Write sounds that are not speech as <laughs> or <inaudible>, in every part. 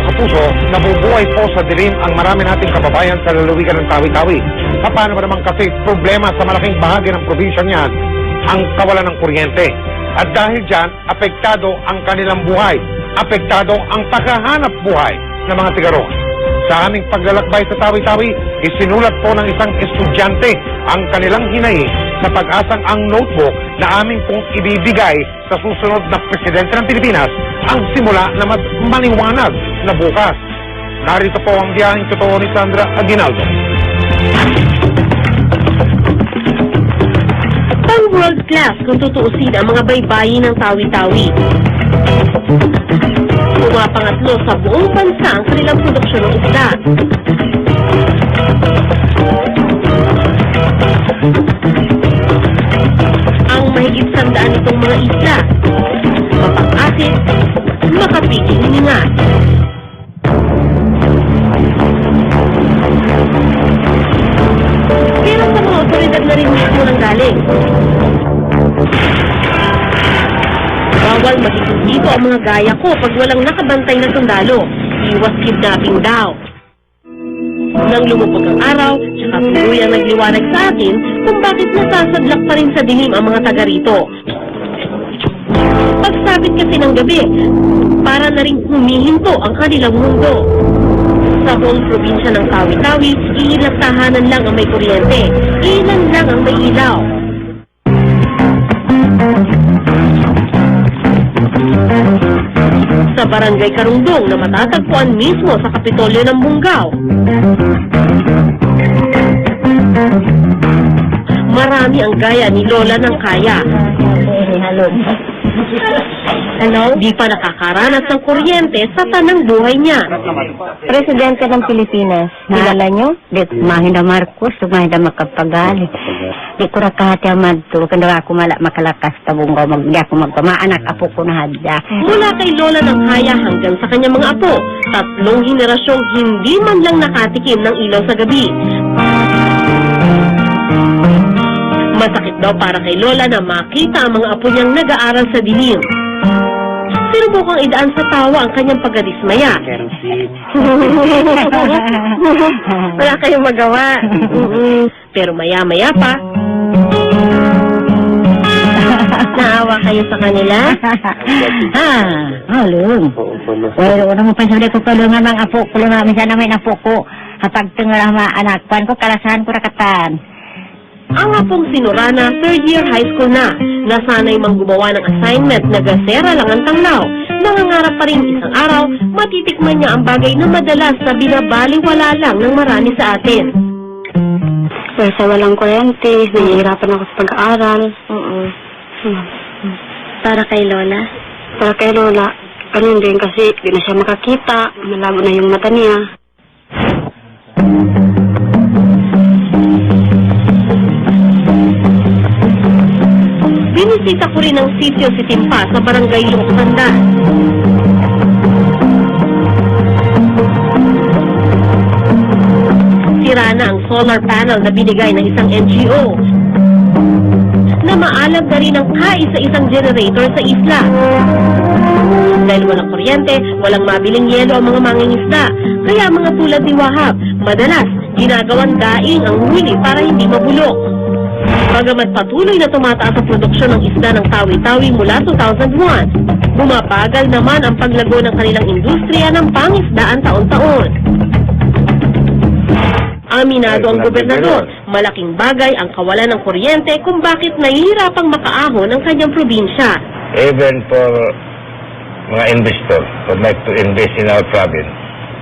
mga kapuso, nabubuhay po sa dilim ang marami nating kababayan sa lalawigan ng Tawi-Tawi. Paano ba naman kasi problema sa malaking bahagi ng probinsya niyan ang kawalan ng kuryente? At dahil dyan, apektado ang kanilang buhay. Apektado ang paghahanap buhay ng mga tiga roon. Sa aming paglalakbay sa Tawi-Tawi, isinulat po ng isang estudyante ang kanilang hinaing sa pag-asang ang notebook na aming pong ibibigay sa susunod na presidente ng Pilipinas ang simula na maliwanag na bukas. Narito po ang biyaheng totoo ni Sandra Aguinaldo. Pang world class kung tutuusin ang mga baybayin ng tawi-tawi. Pumapangatlo sa buong bansa ang kanilang produksyon ng isda. Mga gaya ko pag walang nakabantay na sundalo. Iwas kidnapping daw. Nang lumupog ang araw, tsaka tuluyang nagliwanag sa atin kung bakit nasasadlak pa rin sa dilim ang mga taga rito. Pagsabit kasi ng gabi, para na rin humihinto ang kanilang mundo. Sa buong probinsya ng Tawi-Tawi, iilang tahanan lang ang may kuryente. Ilan lang ang may ilaw. Barangay Karungdong na matatagpuan mismo sa Kapitolyo ng Bungaw. Marami ang gaya ni Lola ng kaya. Ano? Di pa nakakaranas ng kuryente sa tanang buhay niya. Presidente ng Pilipinas, kilala nyo? Di mahinda Marcos, mahinda makapagali. Di ko rakahati amadto, kanda ako mala makalakas tabong ko, mag, ako magpamaanak, apo ko na hadya. Mula kay Lola ng Kaya hanggang sa kanyang mga apo, tatlong henerasyong hindi man lang nakatikim ng ilaw sa gabi. Masakit daw para kay Lola na makita ang mga apo niyang nag-aaral sa dilim. Sinubukang idaan sa tawa ang kanyang pagkadismaya. <laughs> <laughs> Wala kayong magawa. Pero maya-maya pa, Naawa kayo sa kanila? <laughs> ah, halong. Well, una mo pansabi ko kalungan ng apo ko, minsan namin apo ko. Kapag tungal ang mga anak, kuan ko, kalasahan ko rakatan. ang apong sinurana, third year high school na. Nasanay mang gumawa ng assignment na gasera lang ang tanglaw. Nangangarap pa rin isang araw, matitikman niya ang bagay na madalas na binabaliwala lang ng marami sa atin. Well, sa walang kuryente, nahihirapan ako sa pag-aaral. Oo. Para kay Lola? Para kay Lola, ganun din kasi di na siya makakita, malabo na yung mata niya. Binisita ko rin ang sitio si Timpa sa barangay Luksandan. Sira na ang solar panel na binigay ng isang NGO na maalam na rin ang kaisa-isang generator sa isla. Dahil walang kuryente, walang mabiling yelo ang mga mangingisda. Kaya mga tulad ni Wahab, madalas ginagawang daing ang huli para hindi mabulok. Bagamat patuloy na tumataas ang produksyon ng isda ng Tawi-Tawi mula 2001, bumabagal naman ang paglago ng kanilang industriya ng pangisdaan taon-taon. Aminado ang gobernador, malaking bagay ang kawalan ng kuryente kung bakit nahihirapang makaahon ang kanyang probinsya. even for mga investor who like to invest in our province,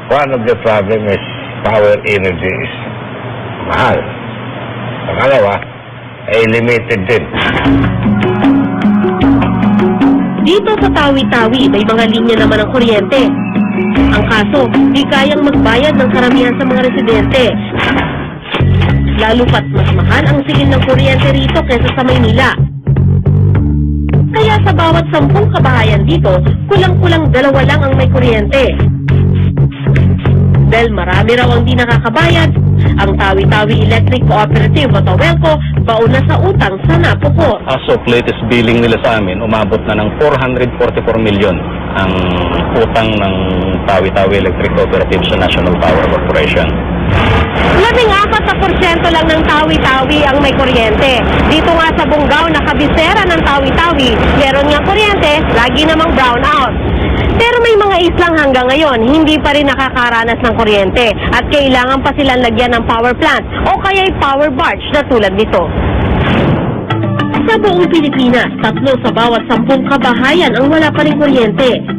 one of the problem is power energy is mahal. Pangalawa, ay limited din. Dito sa Tawi-Tawi, may mga linya naman ng kuryente. Ang kaso, di kayang magbayad ng karamihan sa mga residente. Lalo pat mas mahal ang silin ng kuryente rito kaysa sa Maynila. Kaya sa bawat sampung kabahayan dito, kulang-kulang dalawa lang ang may kuryente. Dahil marami raw ang di nakakabayad, ang Tawi-Tawi Electric Cooperative o Tawelco baon na sa utang sa napukot. As of latest billing nila sa amin, umabot na ng 444 million. ang utang ng Tawi-Tawi Electric Cooperative sa National Power Corporation. Labing apat na porsyento lang ng tawi-tawi ang may kuryente. Dito nga sa Bungaw, nakabisera ng tawi-tawi, meron nga kuryente, lagi namang brownout. Pero may mga islang hanggang ngayon, hindi pa rin nakakaranas ng kuryente at kailangan pa silang lagyan ng power plant o kaya'y power barge na tulad nito. Sa buong Pilipinas, tatlo sa bawat sampung kabahayan ang wala pa rin kuryente.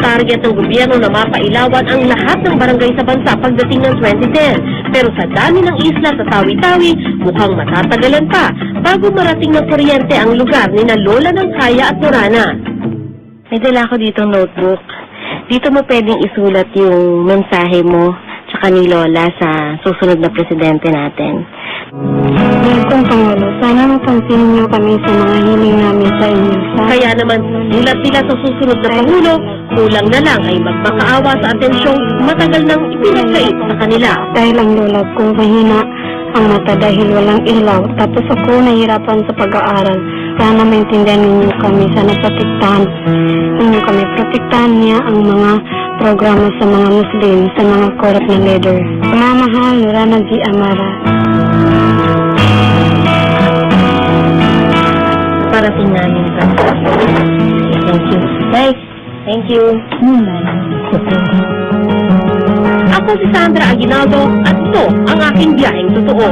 Target ng gobyerno na mapailawan ang lahat ng barangay sa bansa pagdating ng 2010. Pero sa dami ng isla sa Tawi-Tawi, mukhang matatagalan pa bago marating ng kuryente ang lugar ni na Lola ng Kaya at Morana. May dala ako dito notebook. Dito mo pwedeng isulat yung mensahe mo tsaka ni Lola sa susunod na presidente natin. Kung Pangulo, sana mapansin niyo kami sa mga hiling namin sa inyo. Kaya naman, mulat nila sa susunod na Pangulo, kulang na lang ay magmakaawa sa atensyong matagal nang ipinagkait sa kanila. Dahil ang lola ko mahina ang mata dahil walang ilaw. Tapos ako nahirapan sa pag-aaral. Sana maintindihan ninyo kami. Sana protektahan ninyo kami. Protektahan niya ang mga programa sa mga Muslim, sa mga corrupt na leader. Mamahal, Nurana G. Amara. Parating namin sa thank you. Ako si Sandra Aguinaldo at ito ang aking biyaheng totoo.